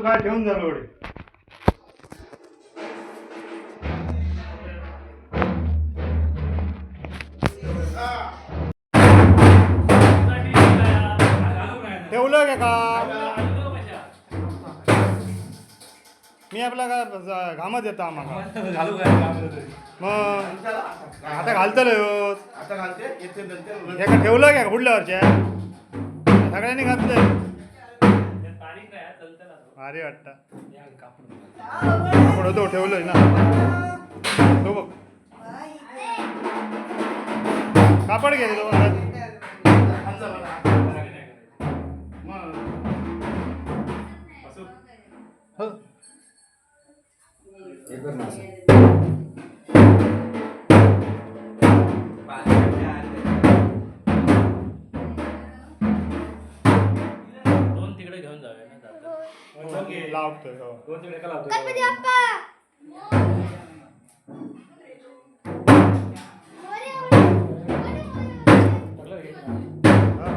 तू काय ठेवून झालो एवढे ठेवलं का का? मी आपला का ज- घामत येतो आम्हाला. घालू काय कामाला मग आता घालतलो ह्यो. आता घालते येते नंतर. हे का ठेवलं का पुढल्या वरच्या सगळ्यांनी घातलंय. भारी वाटतं. आपण तो ठेवलंय ना. तो बघ. कापड घे तो मग. लावतोय हो दोन तिकडे का लावतो गणपती बाप्पा हा.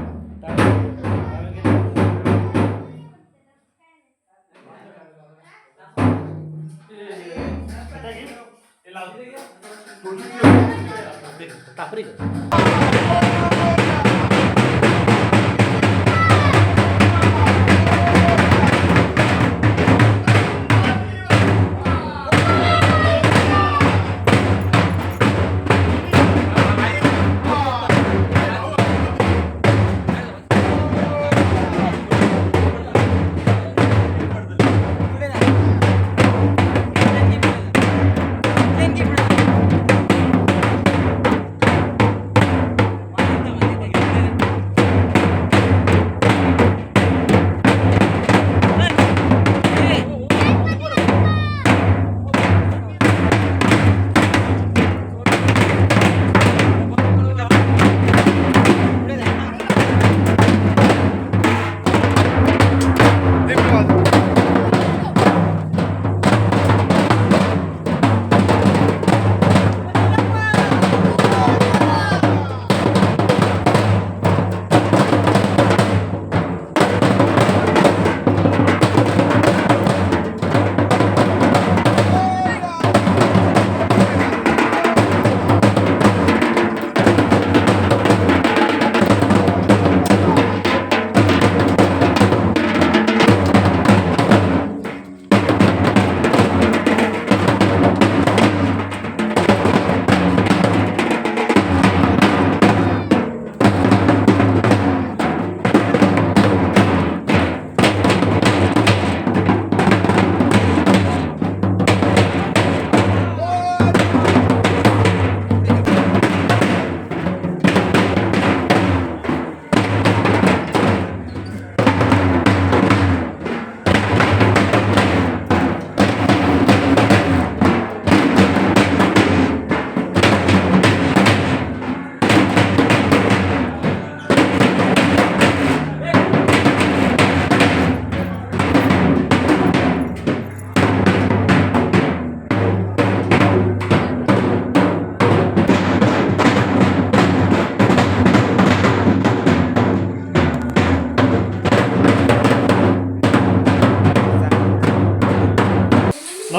टापरी कर.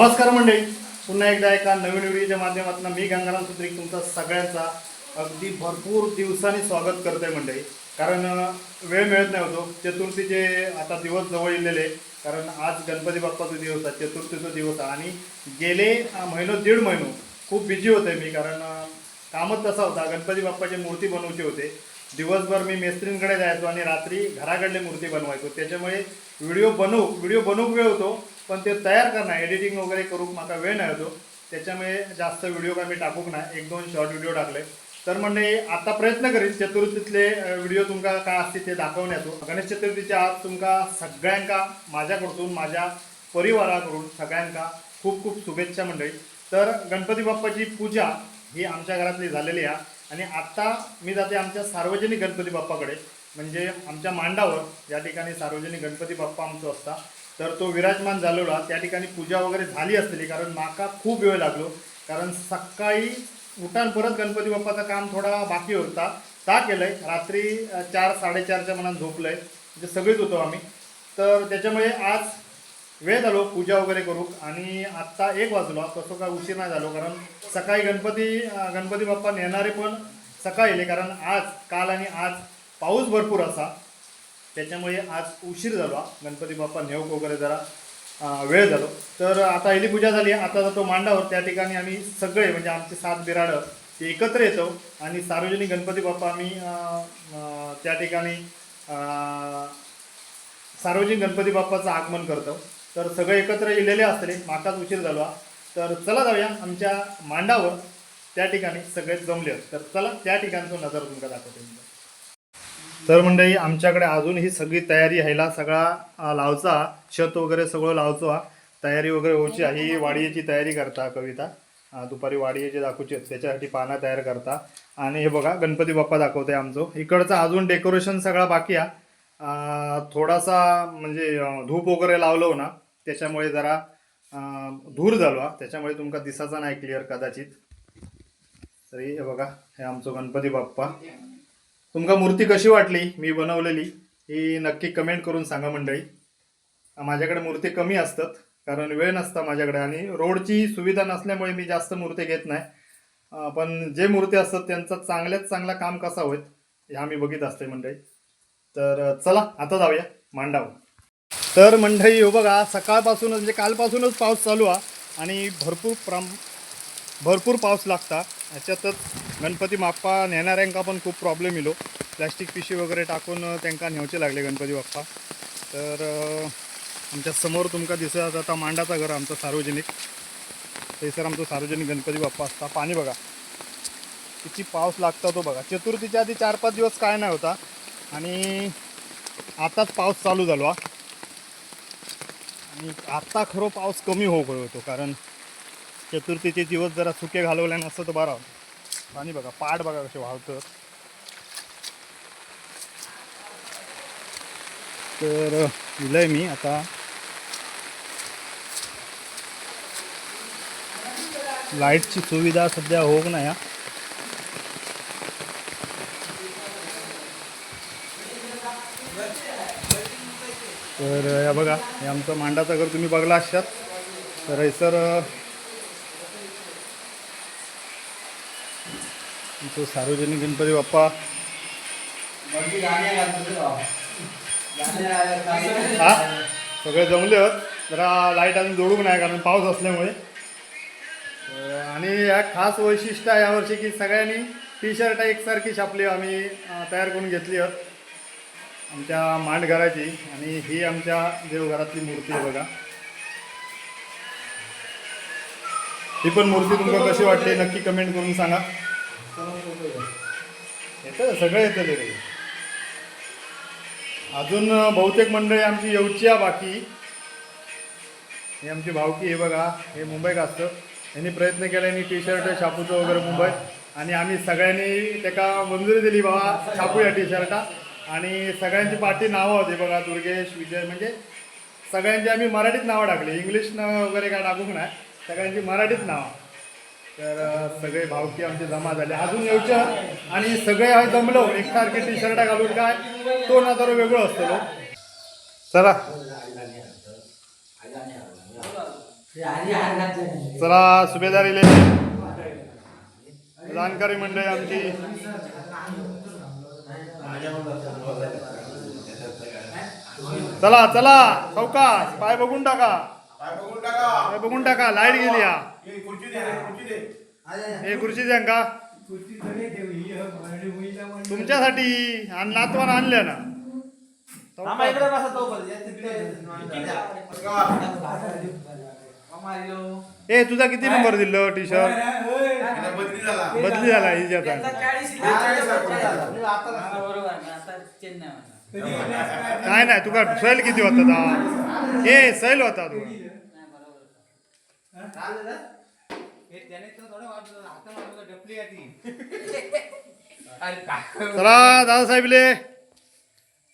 नमस्कार मंडळी. पुन्हा एकदा एका नवीन व्हिडिओच्या माध्यमातून मी गंगाराम सुत्रिक तुमचा सगळ्यांचा अगदी भरपूर दिवसांनी स्वागत करतोय मंडळी. कारण वेळ मिळत नाही होतो. चतुर्थीचे आता दिवस जवळ येलेले कारण आज गणपती बाप्पाचा दिवस आहे चतुर्थीचा दिवस आहे. आणि गेले महिनो दीड महिनो खूप बिझी होते मी. कारण कामच तसा होता. गणपती बाप्पाची मूर्ती बनवची होते. दिवसभर मी मेस्त्रींकडे जायचो आणि रात्री घराकडली मूर्ती बनवायचो. त्याच्यामुळे व्हिडिओ बनवूक व्हिडिओ बनवूक वेळ होतो पण ते तयार करणं एडिटिंग वगैरे करूक माझा वेळ नाही होतो त्याच्यामुळे जास्त व्हिडिओ काय मी टाकूक नाही. एक दोन शॉर्ट व्हिडिओ टाकले. तर म्हणजे आता प्रयत्न करीत चतुर्थीतले व्हिडिओ तुमका काय असते ते दाखवण्याचो. गणेश चतुर्थीच्या आज तुमका सगळ्यांका माझ्याकडून माझ्या परिवाराकडून सगळ्यांका खूप खूप शुभेच्छा मंडळी. तर गणपती बाप्पाची पूजा ही आमच्या घरातली झालेली आहे. आणि आत्ता मी जाते आमच्या सार्वजनिक गणपती बाप्पाकडे. म्हणजे आमच्या मांडावर या ठिकाणी सार्वजनिक गणपती बाप्पा आमचं असता. तर तो विराजमान झालेला त्या ठिकाणी पूजा वगैरे झाली असलेली कारण माका खूप वेळ लागलो. कारण सकाळी उठान परत गणपती बाप्पाचं काम थोडा बाकी होता. ता केलंय. रात्री चार साडेचारच्या मनात झोपलंय. म्हणजे सगळेच होतो आम्ही. तर त्याच्यामुळे आज वेळ झालो पूजा वगैरे करू. आणि आत्ता एक वाजलो. तसं काय उशीर नाही झालो कारण सकाळी गणपती गणपती बाप्पा नेणारे पण सकाळी येले कारण आज काल आणि आज पाऊस भरपूर असा. त्याच्यामुळे आज उशीर झाला. गणपती बाप्पा नेऊक वगैरे जरा वेळ झालो. तर आता पहिली पूजा झाली. आता जातो मांडावर. त्या ठिकाणी आम्ही सगळे म्हणजे आमचे सात बिराडं ते एकत्र येतो. आणि सार्वजनिक गणपती बाप्पा आम्ही त्या ठिकाणी सार्वजनिक गणपती बाप्पाचं आगमन करतो. तर सगळे एकत्र येलेले असतले माकाच उशीर झाला. तर चला जाऊया आमच्या मांडावर त्या ठिकाणी सगळे जमले आहेत. तर चला त्या ठिकाणचं नजर तुमका दाखवते तर मंडळी आमच्याकडे अजून ही सगळी तयारी ह्याला सगळा लावचा छत वगैरे सगळं लावचो हा. तयारी वगैरे होची आहे. ही वाडीची तयारी करता कविता दुपारी वाडीची दाखवची आहेत. त्याच्यासाठी पानं तयार करता आणि हे बघा गणपती बाप्पा दाखवते आमचं इकडचं अजून डेकोरेशन सगळा बाकी आहे थोडासा म्हणजे धूप वगैरे लावलो ना त्याच्यामुळे जरा धूर झालो त्याच्यामुळे तुमका दिसाचा नाही क्लिअर कदाचित. तरी हे बघा हे आमचं गणपती बाप्पा. तुमका मूर्ती कशी वाटली? मी बनवलेली. ही नक्की कमेंट करून सांगा मंडळी. माझ्याकडे मूर्ती कमी असतात कारण वेळ नसता माझ्याकडे आणि रोडची सुविधा नसल्यामुळे मी जास्त मूर्ती घेत नाही. पण जे मूर्ती असतात त्यांचा चांगल्यात चांगला काम कसा होईल ह्या मी बघित असते मंडळी. तर चला आता जाऊया. मांडावं. तर मंडळी हो बघा सकाळपासूनच म्हणजे कालपासूनच पाऊस चालू आहे आणि भरपूर प्रम भरपूर पाऊस लागता. ह्याच्यातच गणपती बाप्पा नेणाऱ्यांका पण खूप प्रॉब्लेम येलो. प्लॅस्टिक पिशवी वगैरे टाकून त्यांना त्यांका नेवचे लागले गणपती बाप्पा. तर आमच्यासमोर तुमका दिसत आता मांडाचा घर आमचं सार्वजनिक. थंयसर आमचं सार्वजनिक गणपती बाप्पा असता. पाणी बघा. किती पाऊस लागता तो बघा. चतुर्थीच्या आधी चार पाच दिवस काय नाही होता. आणि आताच पाऊस चालू झालो हा. आणि आता खरो पाऊस कमी हो होतो कारण चतुर्थीचे दिवस जरा सुके घालवल्यानं असतं तर बरा होतं. पाणी बघा पाड बघा कसे वाहतं तर दिलंय मी आता. लाईटची सुविधा सध्या होक नाही तर या बघा हे आमचं मांडाचं घर तुम्ही बघला असतात तर हे सर आमचं सार्वजनिक गणपती बाप्पा. हा? सगळे जमले आहेत. जरा लाइट अजून जोडूक नाही कारण पाऊस असल्यामुळे. आणि या खास वैशिष्ट्य आहे यावर्षी की सगळ्यांनी टी शर्ट एकसारखी छापली आम्ही तयार करून घेतली आहेत आमच्या मांडघराची आणि ही आमच्या देवघरातली मूर्ती आहे बघा. ही पण मूर्ती तुमका कशी वाटली नक्की कमेंट करून सांगा. येतं सगळं येतं ते अजून बहुतेक मंडळी आमची येऊची बाकी. हे आमची भावकी हे बघा. हे मुंबईत असतं. यांनी प्रयत्न केला यांनी टी शर्ट छापूचं वगैरे मुंबईत. आणि आम्ही सगळ्यांनी त्याका मंजुरी दिली बाबा छापूया टी शर्टा आणि सगळ्यांची पाठी नावं होती बघा दुर्गेश विजय म्हणजे सगळ्यांची आम्ही मराठीत नावं टाकली. इंग्लिश न वगैरे काय टाकूक नाही सगळ्यांची मराठीत नावं. तर सगळे भावकी आमचे जमा झाले. अजून येऊच्या आणि सगळे आहे जमलो. एकसारखे टी शर्ट घालून काय तो ना तर वेगळं असतो लो. चला. चला सुभेदारी जानकारी मंडळी आमची. चला चला चौकास पाय बघून टाका. पाय बघून टाका लाइट गेली हा हे खुर्ची द्या का? तुमच्यासाठी आणि नातवान आणल्या ना. ए तुझा किती नंबर दिलं टी शर्ट बदली झाला. हिच्यात नाही नाही तुका सैल किती होता ता? ए सैल होता तू. चला दादासाहेबले.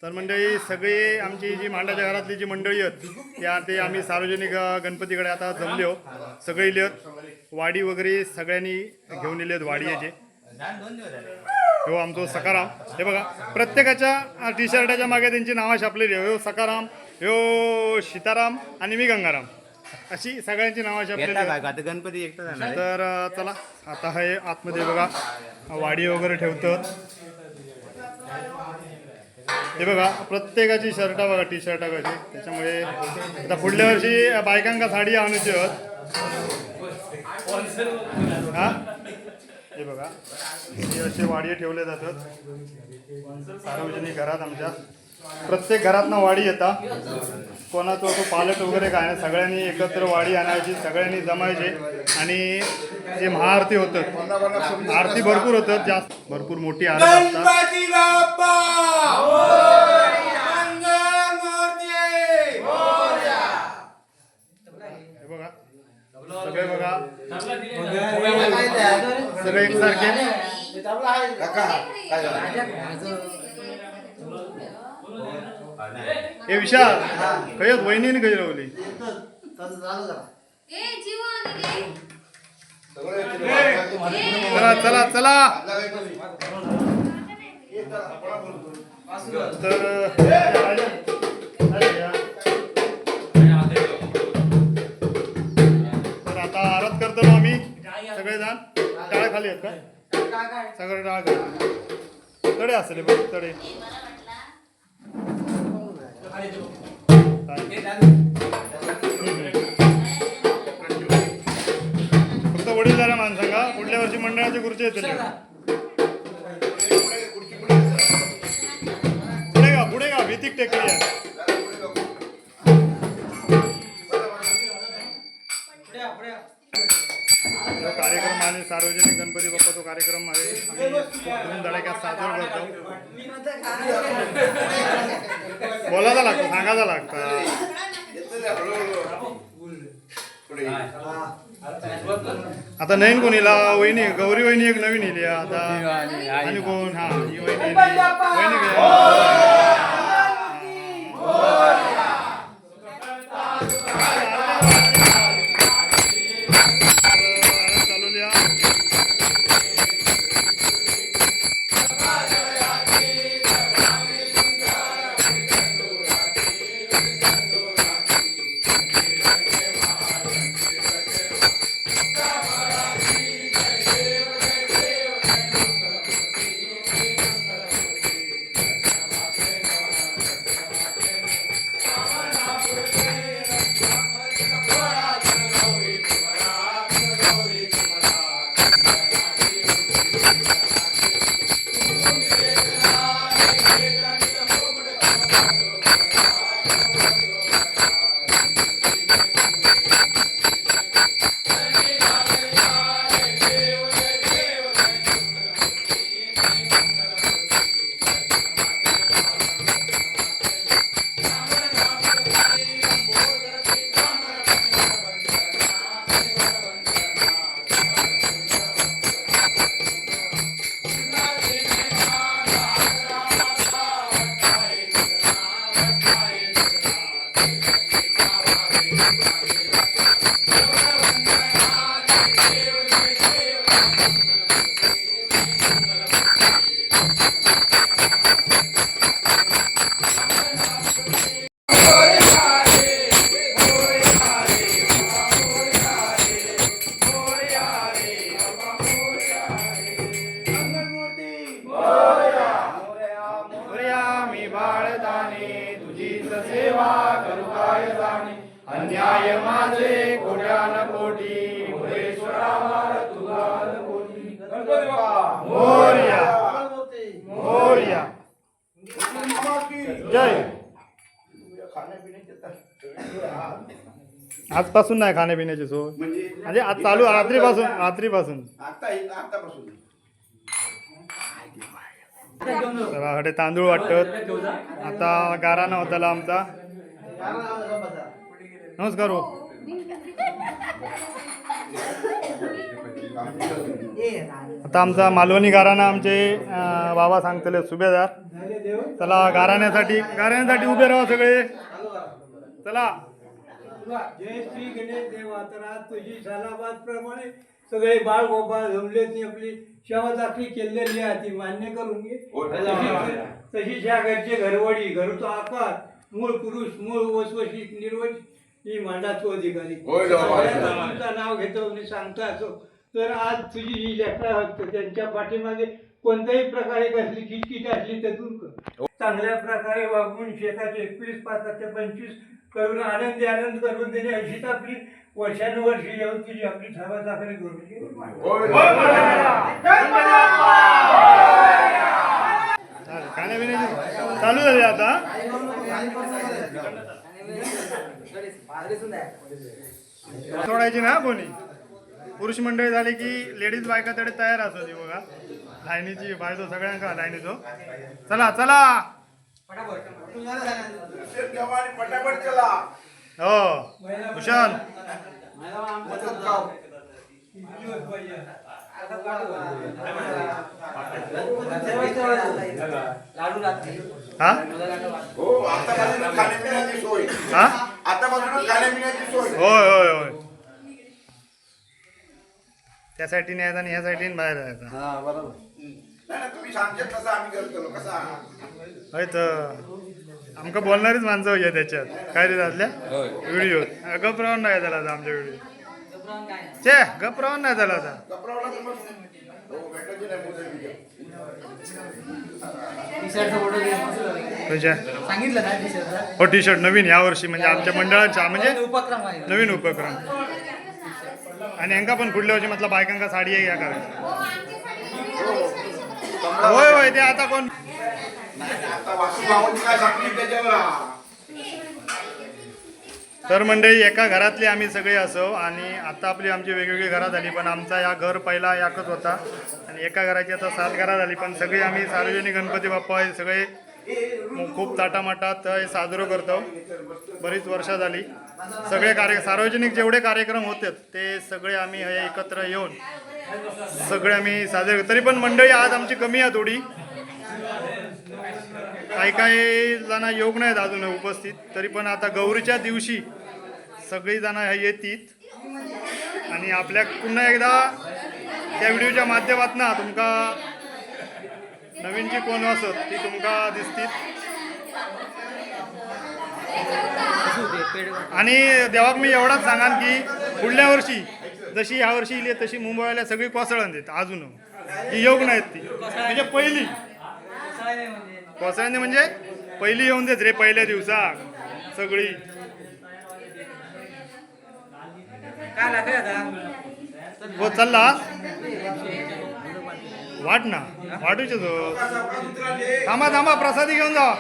तर मंडळी सगळी आमची जी मांडाच्या घरातली जी मंडळी आहेत त्या ते आम्ही सार्वजनिक गणपतीकडे आता जमले हो सगळे इले आहेत. वाडी वगैरे सगळ्यांनी घेऊन इले आहेत वाडी याचे हो आमचो सकाराम. हे बघा प्रत्येकाच्या टी शर्टाच्या मागे त्यांची नावं छापलेली आहे हो सकाराम यो सीताराम आणि मी गंगाराम. अशी सगळ्यांची नावं आता गणपती? तर चला आता हे आतमध्ये बघा वाडी वगैरे ठेवतात. हे बघा प्रत्येकाची शर्ट बघा टी शर्ट कशी त्याच्यामुळे आता पुढल्या वर्षी बायकांका साडी आणूची आहेत हा? हे बघा. हे असे वाडी ठेवले जातात. सार्वजनिक घरात आमच्या. प्रत्येक घरातनं वाडी येता. कोणाचा तो पालक वगैरे काय नाही. सगळ्यांनी एकत्र वाडी आणायची सगळ्यांनी जमायचे. आणि जे महाआरती होतं आरती भरपूर होतं जास्त भरपूर मोठी आरती बघा. सगळे बघा. सगळे एकसारखे. हे विशाल खयत वहिनीने खय रवली चला चला चला. तर तर आता आरत करतो ना आम्ही सगळेजण. टाळ्या खाली आहेत का? सगळे टाळ खाली तडे असले बघ तडे. फक्त वडील झाल्या माणसांगा पुढल्या वर्षी मंडळाची खुर्ची येतील. पुढे का पुढे का भीतिक टेकली आहे. आणि सार्वजनिक गणपती बाप्पा तो कार्यक्रम आहे. आम्ही खूप साजरा करतो. बोलायला लागतो सांगायला लागतं. आता नवीन कोणीला? वहिनी गौरी वहिनी एक नवीन इली आता आणि कोण? हा ही वहिनी इली. वहिनी आजपासून नाही खाण्यापिण्याची सोय. म्हणजे म्हणजे आज चालू रात्रीपासून रात्रीपासून. आता आतापासून सगळ्याकडे तांदूळ वाटत आता गारा होताला आमचा. नमस्कार हो. आता आमचा मालवणी गाराणा आमचे बाबा सांगतले सुभेदार. चला गाराण्यासाठी गाराण्यासाठी उभे राहा सगळे. चला. जय श्री गणेश देवा तर आज तुझी सालाबाद प्रमाणे सगळे बाळ गोपाळ जमले ती आपली सेवा दाखली केलेली आहे ती मान्य करून घे. तशी- तशीच ह्या घरचे घरवडी घरचा आकार मूळ पुरुष मूळ वसवशीत निर्वच ही मांडाचो अधिकारी. होय होय. तुमचं नाव घेतो आणि सांगता असो. तर आज तुझी ही लेकरं आहेत त्यांच्या पाठीमागे कोणत्याही प्रकारे कसली किटकिट असली तर दूर कर चांगल्या प्रकारे वागून शेताचे एकवीस पाचाचे पंचवीस करून आनंदी आनंद करून देणे अशीच आपली वर्षानुवर्षी येऊन तुझी आपली सभा साखरी खाण्यापिण्याची चालू झाली आता. सोडायची ना कोणी? पुरुष मंडळी झाली की लेडीज बायका तडे तयार असत बघा. लाईनीची बायचो सगळ्यांका लाईनीचो. चला चला. शेत घ्यावा आणि पटापट चला हो. कुशाल. मोदक खाऊ. हा? हो? खाण्यापिण्याची सोय हा खाण्यापिण्याची सोय होय होय होय. त्या साईडीने आणि ह्या साईडीने बाहेर जायचा. नाही नाही, तुम्ही सांगशात तसं आम्ही करतो कसा होय तर आमका बोलणारीच माणसं होती त्याच्यात. काय रे त्यातल्या? व्हिडिओ. गप राहून नाही झाला आता आमच्या व्हिडिओ. चे गप राहून नाही झाला आता. कपडावला तर मग. हो भेटायची नाही मोदक बिदक. तुझ्या? सांगितलं ना टी शर्टला हो टी शर्ट नवीन या वर्षी म्हणजे आमच्या मंडळाच्या म्हणजे उपक्रम आहे. नवीन उपक्रम. आणि यांका पण पुढल्या वर्षी म्हटलं बायकांका साडी आहे या करायची हो. आमची साडी ते आता कोण? आता तर मंडळी एका घरातले आम्ही सगळे असो आणि आता आपली आमची वेगवेगळी घरं झाली पण आमचा या घर पहिला याकच होता. आणि एका घराची आता सात घरा झाली पण सगळे आम्ही सार्वजनिक गणपती बाप्पा हे सगळे खूप ताटामाटात हे साजरं करतो. बरीच वर्ष झाली. सगळे कार्य सार्वजनिक जेवढे कार्यक्रम होते ते सगळे आम्ही हे एकत्र येऊन सगळे आम्ही साजरे करतो. तरी पण मंडळी आज आमची कमी आहे थोडी. काही काही जण योग नाहीत अजून उपस्थित. तरी पण आता गौरीच्या दिवशी सगळी जण येतील आणि आपल्या पुन्हा एकदा त्या व्हिडिओच्या माध्यमातून तुमका नवीन जी कोण असत ती तुमका दिसतील आणि देवाक मी एवढाच सांगान की पुढल्या वर्षी जशी ह्या वर्षी इली तशी मुंबईला सगळी कोसळण देत अजून. ही योग नाहीत ती. म्हणजे पहिली. कोसळणे म्हणजे पहिली येऊन देत रे पहिल्या दिवसाक सगळी. काय लागले आता? हो चालला. वाट ना. वाटूच तो. थांबा थांबा प्रसादी घेऊन जा.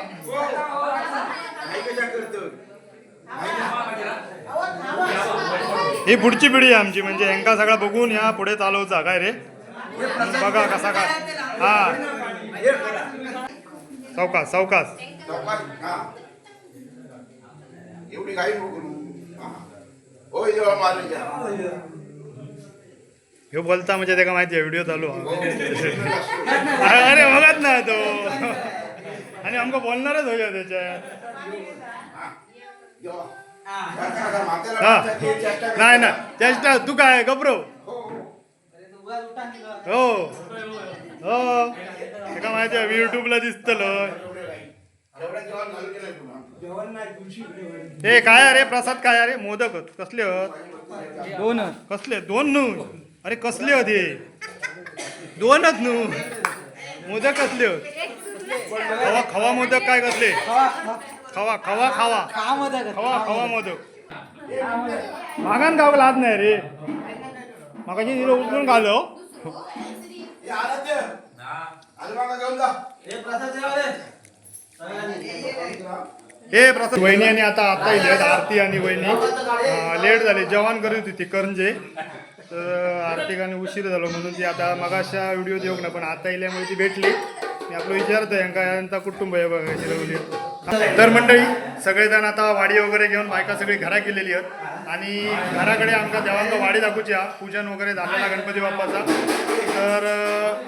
ही पुढची पिढी आहे आमची म्हणजे यांका सगळं बघून या पुढे चालवचा. काय रे? बघा कसा काय हा. सावकास सावकास एवढी ह्यो बोलता म्हणजे त्याला माहिती आहे व्हिडिओ चालू अरे बघत ना तो. आणि आमका बोलणारच होय त्याच्यात. नाही ना चेष्टा तू काय गबरो हो, हो. हो. हो त्याला माहिती आहे युट्यूबला दिसतलं. हे काय अरे प्रसाद काय अरे मोदक होत कसले होत दोन कसले दोन नू. अरे कसले होते दोनच नू. मोदक कसले होत खवा खवा मोदक काय कसले? खवा खवा खावा. खवा खवा मोदक मागान गाव लाद नाही रे. मागाची तिला उचलून घालो हे प्रसाद वहिनी आणि आता आता येईल आरती आणि वहिनी. लेट झाली. जेवण करीत होती करंजे. तर आरती आणि उशीर झालो म्हणून ती आता मगाशा व्हिडिओ देऊ ना पण आता येल्यामुळे ती भेटली. मी आपलं विचारतो यांका यांचा कुटुंब आहे बघा शिरवली तर मंडळी सगळेजण आता वाडी वगैरे घेऊन बायका सगळी घरा गेलेली आहेत. आणि घराकडे आमका देवांका वाडी दाखवची हा पूजन वगैरे झालेला गणपती बाप्पाचा. तर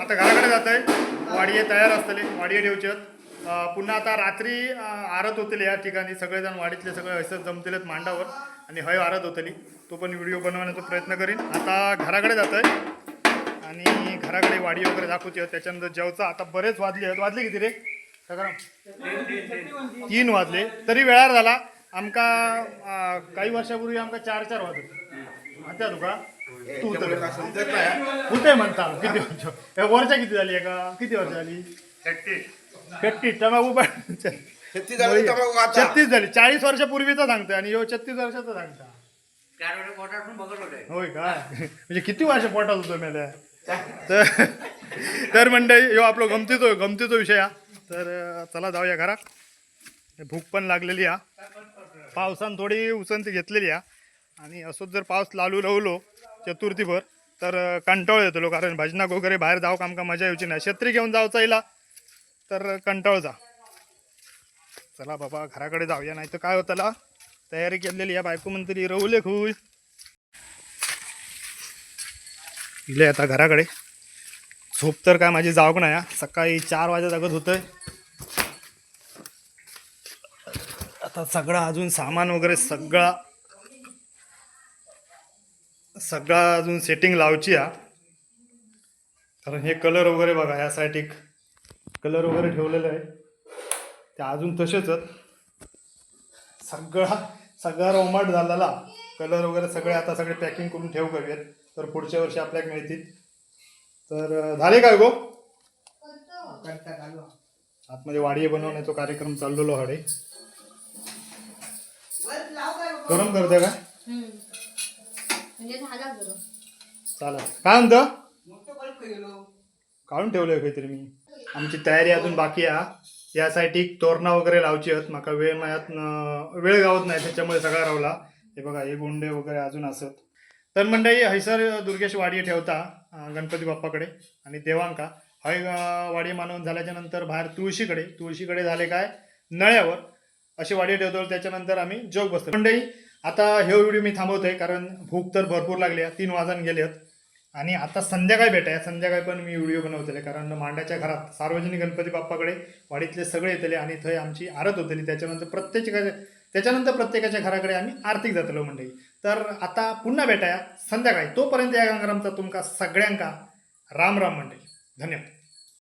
आता घराकडे जात आहे वाडी तयार असतले वाडी ठेवचे आहेत. पुन्हा आता रात्री आरत होतली या ठिकाणी. सगळेजण वाडीतले सगळे हसत जमतेलेत मांडावर. आणि हय आरत होतली. तो पण व्हिडिओ बनवण्याचा प्रयत्न करीन. आता घराकडे जात आहे आणि घराकडे वाडी वगैरे दाखवची आहे त्याच्यानंतर जेवचा आता बरेच वाजले आहेत. वाजले किती रे? सकाराम तीन वाजले. तरी वेळार झाला. आमका काही वर्षापूर्वी आमका चार चार वाजत आता तुका तू तर. होते म्हणता. किती वर्ष? वर्ष किती झाली का किती वर्ष झाली? छत्तीस. तमाकू पण छत्तीस. झाली तंबाखू आता. छत्तीस झाली. चाळीस वर्षापूर्वीचा सांगतोय आणि छत्तीस वर्षाचा सांगता. होय काय? म्हणजे किती वर्ष पोटात होतो मेल्या? तर तर मंडळी यो आपलो गमतीचो गमतीचो विषय हा. तर चला जाऊया घरात. भूक पण लागलेली हा. पावसान थोडी उसंती घेतलेली हा. आणि असोच जर पाऊस लालू लावलो चतुर्थीभर तर कंटाळ येतो कारण भजनाक वगैरे बाहेर जाऊ आमका मजा येऊची नाही. छत्री घेऊन जावचा येला तर कंटाळ जा. चला बाबा घराकडे जाऊया नाही तर काय होतं तयारी केलेली या बायको म्हणतरी रवले खुश. इले आता घराकडे. झोप तर काय माझी जावक नाही या सकाळी चार वाजे जागत होतंय. आता सगळं अजून सामान वगैरे सगळा सगळा अजून सेटिंग लावची हा. कारण हे कलर वगैरे बघा या साईड एक कलर वगैरे ठेवलेलं आहे. ते अजून तसेच सगळा सगळा रोमाट झालेला. कलर वगैरे सगळे आता सगळे पॅकिंग करून ठेव करूयात. तर पुढच्या वर्षी आपल्याला मिळतील. तर झाले काय गो? आतमध्ये वाडी बनवण्याचा कार्यक्रम चाललेलो हडे गरम करते का? म्हणजे चालेल. काय म्हणतं? काढून ठेवलंय काहीतरी मी. आमची तयारी अजून बाकी आहे. यासाठी तोरणा वगैरे लावची आहेत. माका वेळ मायात वेळ गावत नाही त्याच्यामुळे सगळा रावला. हे बघा हे गोंडे वगैरे अजून असत. तर मंडळी हैसर दुर्गेश वाडी ठेवता गणपती बाप्पाकडे आणि देवांका. हय वाडी मानवून झाल्याच्यानंतर बाहेर तुळशीकडे. तुळशीकडे झाले काय? नळ्यावर. अशी वाडी ठेवतो त्याच्यानंतर आम्ही जोग बसतो. मंडळी आता हे व्हिडिओ मी थांबवतोय कारण भूक तर भरपूर लागली आहे. तीन वाजून गेले आहेत. आणि आता संध्याकाळी भेटाय संध्याकाळी पण मी व्हिडिओ बनवतले कारण मांड्याच्या घरात सार्वजनिक गणपती बाप्पाकडे वाडीतले सगळे येतले आणि थंय आमची आरत होतली. त्याच्यानंतर प्रत्येकाच्या त्याच्यानंतर प्रत्येकाच्या घराकडे आम्ही आर्थिक जातलो मंडळी. तर आता पुन्हा भेटाया संध्याकाळी. तोपर्यंत या गंगारामचा तुमका सगळ्यांका राम राम मंडळी. धन्यवाद.